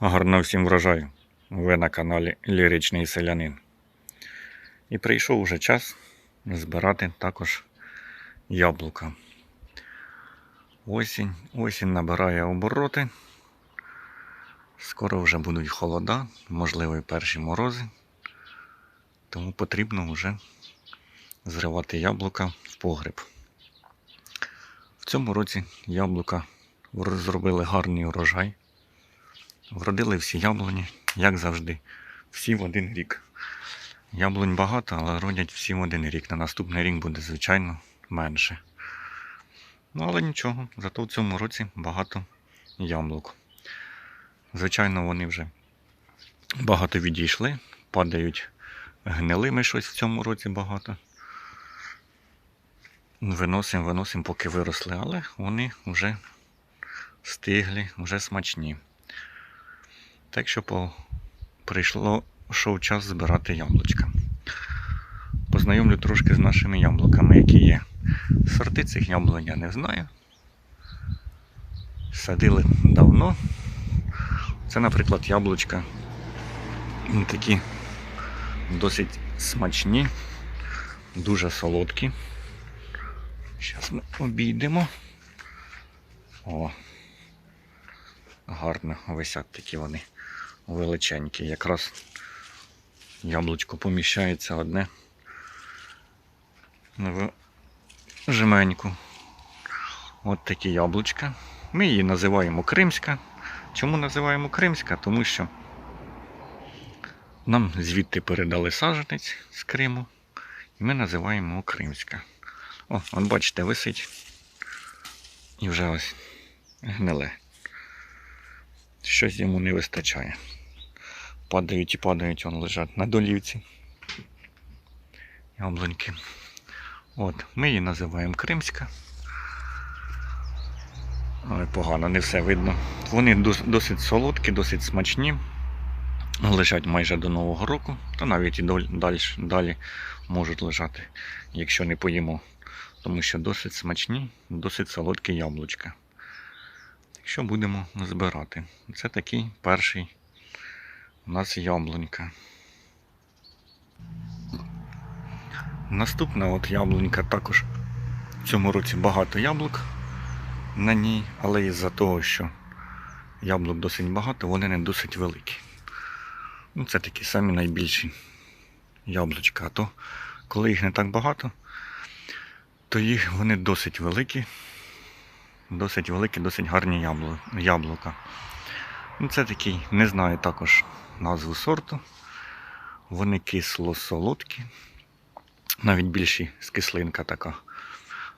Гарно всім врожаю. Ви на каналі Ліричний Селянин. І прийшов уже час збирати також яблука. Осінь, осінь набирає обороти. Скоро вже будуть холода, можливо, і перші морози. Тому потрібно вже зривати яблука в погреб. В цьому році яблука зробили гарний урожай. Вродили всі яблуні, як завжди, всі в один рік. Яблунь багато, але родять всі в один рік. На наступний рік буде, звичайно, менше. Ну, але нічого, зато в цьому році багато яблук. Звичайно, вони вже багато відійшли, падають гнилими щось в цьому році багато. Виносимо, виносимо, поки виросли, але вони вже стиглі, вже смачні. Так що по... прийшло шов час збирати яблучка. Познайомлю трошки з нашими яблуками, які є. Сорти цих яблунь я не знаю. Садили давно. Це, наприклад, яблучка такі досить смачні, дуже солодкі. Зараз ми обійдемо. О, гарно висять такі вони величенькі. Якраз яблучко поміщається одне в жменьку. От такі яблучка. Ми її називаємо Кримська. Чому називаємо Кримська? Тому що нам звідти передали саженець з Криму. І ми називаємо його Кримська. О, от бачите, висить. І вже ось гниле. Щось йому не вистачає. Падають і падають, он лежать на долівці. Яблуньки. От, ми її називаємо Кримська. Але погано, не все видно. Вони досить солодкі, досить смачні. Лежать майже до Нового року, та навіть і далі, далі можуть лежати, якщо не поїмо. Тому що досить смачні, досить солодкі яблучка. Що будемо збирати? Це такий перший у нас яблунька. Наступна от яблунька також в цьому році багато яблук на ній, але із-за того, що яблук досить багато, вони не досить великі. Ну, це такі самі найбільші яблучка. А то коли їх не так багато, то їх вони досить великі, досить великі, досить гарні яблука. Ну, це такий, не знаю також назву сорту. Вони кисло-солодкі, навіть більші з кислинка така.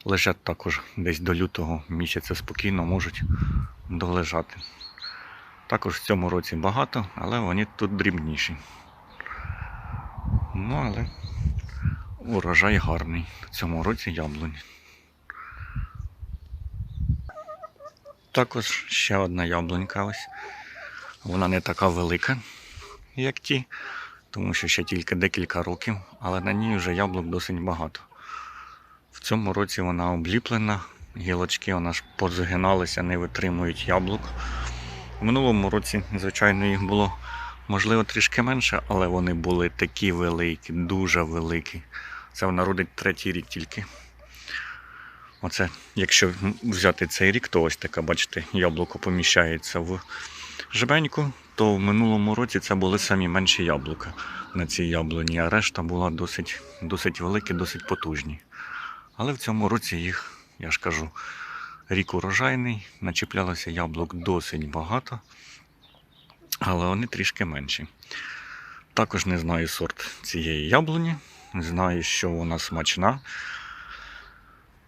Лежать також десь до лютого місяця спокійно можуть долежати. Також в цьому році багато, але вони тут дрібніші. Ну, але урожай гарний в цьому році яблунь. Також ще одна яблунька ось. Вона не така велика, як ті, тому що ще тільки декілька років, але на ній вже яблук досить багато. В цьому році вона обліплена, гілочки вона ж позагиналися, не витримують яблук. В минулому році, звичайно, їх було можливо трішки менше, але вони були такі великі, дуже великі. Це вона родить третій рік тільки. Оце, якщо взяти цей рік, то ось таке, бачите, яблуко поміщається в жменьку, то в минулому році це були самі менші яблука на цій яблуні, а решта була досить, досить великі, досить потужні. Але в цьому році їх, я ж кажу, рік урожайний, начіплялося яблук досить багато, але вони трішки менші. Також не знаю сорт цієї яблуні, знаю, що вона смачна.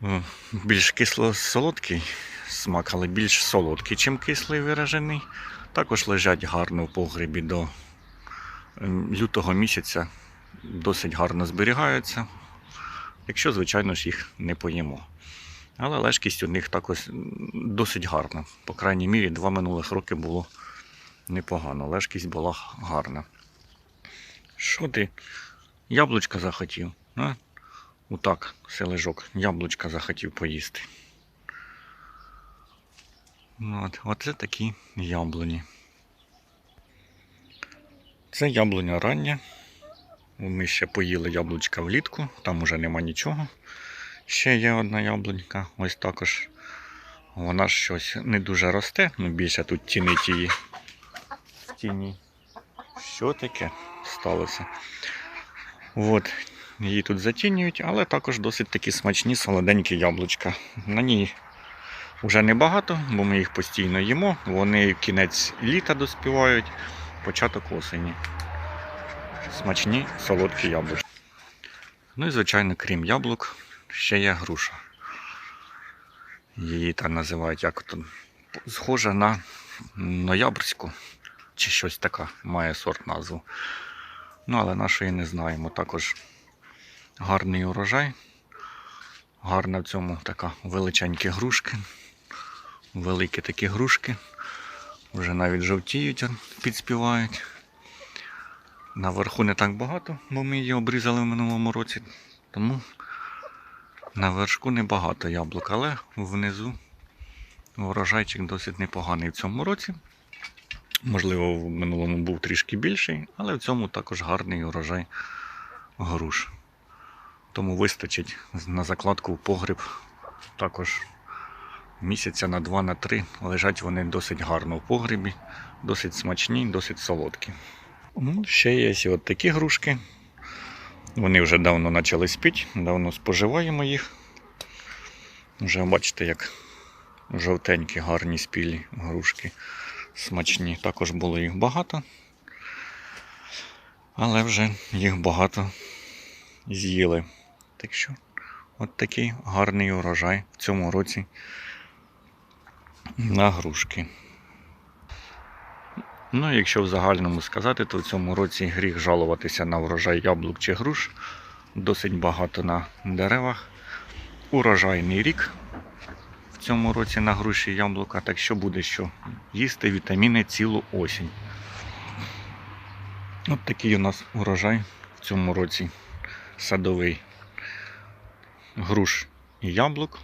Е, Більш кисло-солодкий смак, але більш солодкий, чим кислий виражений. Також лежать гарно в погребі до ем, лютого місяця, досить гарно зберігаються. Якщо, звичайно ж, їх не поїмо. Але лежкість у них також досить гарна. По крайній мірі, два минулих роки було непогано. Лежкість була гарна. Що ти? Яблучка захотів? А? Отак, сележок, яблучка захотів поїсти. От, оце такі яблуні. Це яблуня рання. Ми ще поїли яблучка влітку, там уже нема нічого. Ще є одна яблунька, ось також. Вона щось не дуже росте, ну більше тут тінить її в тіні. Що таке сталося? От, її тут затінюють, але також досить такі смачні солоденькі яблучка. На ній вже небагато, бо ми їх постійно їмо. Вони кінець літа доспівають, початок осені. Смачні солодкі яблучка. Ну і, звичайно, крім яблук, ще є груша. Її так називають як то схожа на ноябрьську чи щось таке, має сорт назву. Ну, але нашої не знаємо. Також гарний урожай. Гарна в цьому така величенькі грушки. Великі такі грушки. Вже навіть жовтіють, підспівають. Наверху не так багато, бо ми її обрізали в минулому році. Тому на вершку небагато яблук, але внизу урожайчик досить непоганий в цьому році. Можливо, в минулому був трішки більший, але в цьому також гарний урожай груш. Тому вистачить на закладку в погріб також місяця на два, на три. Лежать вони досить гарно в погрібі, досить смачні, досить солодкі. Ну, Ще є от такі грушки. Вони вже давно почали спіти, давно споживаємо їх. Вже бачите, як жовтенькі, гарні спілі грушки смачні. Також було їх багато. Але вже їх багато з'їли. Так що, от такий гарний урожай в цьому році на грушки. Ну, якщо в загальному сказати, то в цьому році гріх жалуватися на врожай яблук чи груш. Досить багато на деревах. Урожайний рік в цьому році на груші яблука, так що буде що їсти вітаміни цілу осінь. От такий у нас урожай в цьому році садовий груш і яблук.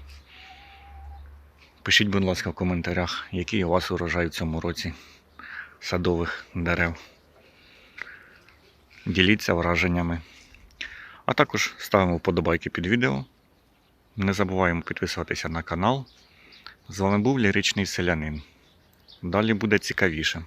Пишіть, будь ласка, в коментарях, який у вас урожай в цьому році садових дерев. Діліться враженнями. А також ставимо вподобайки під відео. Не забуваємо підписуватися на канал. З вами був Ліричний Селянин. Далі буде цікавіше.